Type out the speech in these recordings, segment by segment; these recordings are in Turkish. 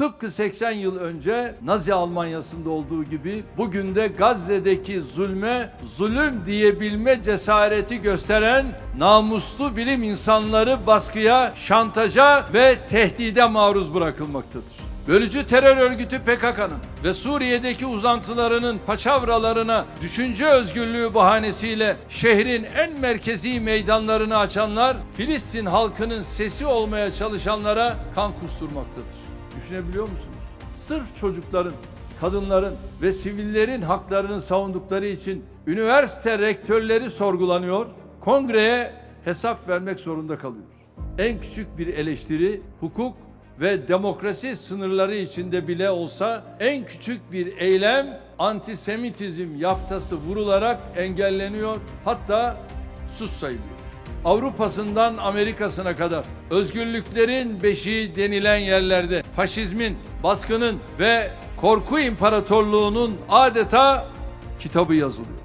Tıpkı 80 yıl önce Nazi Almanyası'nda olduğu gibi bugün de Gazze'deki zulme zulüm diyebilme cesareti gösteren namuslu bilim insanları baskıya, şantaja ve tehdide maruz bırakılmaktadır. Bölücü terör örgütü PKK'nın ve Suriye'deki uzantılarının paçavralarına düşünce özgürlüğü bahanesiyle şehrin en merkezi meydanlarını açanlar Filistin halkının sesi olmaya çalışanlara kan kusturmaktadır. Düşünebiliyor musunuz? Sırf çocukların, kadınların ve sivillerin haklarını savundukları için üniversite rektörleri sorgulanıyor, kongreye hesap vermek zorunda kalıyor. En küçük bir eleştiri hukuk ve demokrasi sınırları içinde bile olsa en küçük bir eylem antisemitizm yaftası vurularak engelleniyor hatta sus sayılıyor. Avrupa'sından Amerika'sına kadar özgürlüklerin beşiği denilen yerlerde faşizmin, baskının ve korku imparatorluğunun adeta kitabı yazılıyor.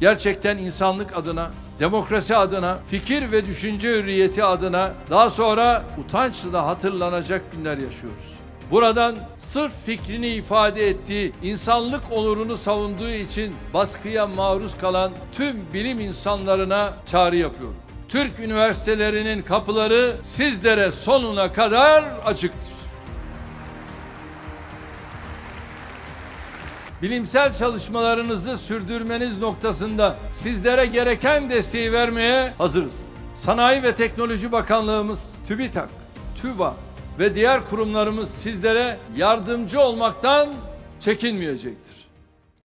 Gerçekten insanlık adına, demokrasi adına, fikir ve düşünce hürriyeti adına daha sonra utançla hatırlanacak günler yaşıyoruz. Buradan sırf fikrini ifade ettiği, insanlık onurunu savunduğu için baskıya maruz kalan tüm bilim insanlarına çağrı yapıyorum. Türk üniversitelerinin kapıları sizlere sonuna kadar açıktır. Bilimsel çalışmalarınızı sürdürmeniz noktasında sizlere gereken desteği vermeye hazırız. Sanayi ve Teknoloji Bakanlığımız, TÜBİTAK, TÜBA ve diğer kurumlarımız sizlere yardımcı olmaktan çekinmeyecektir.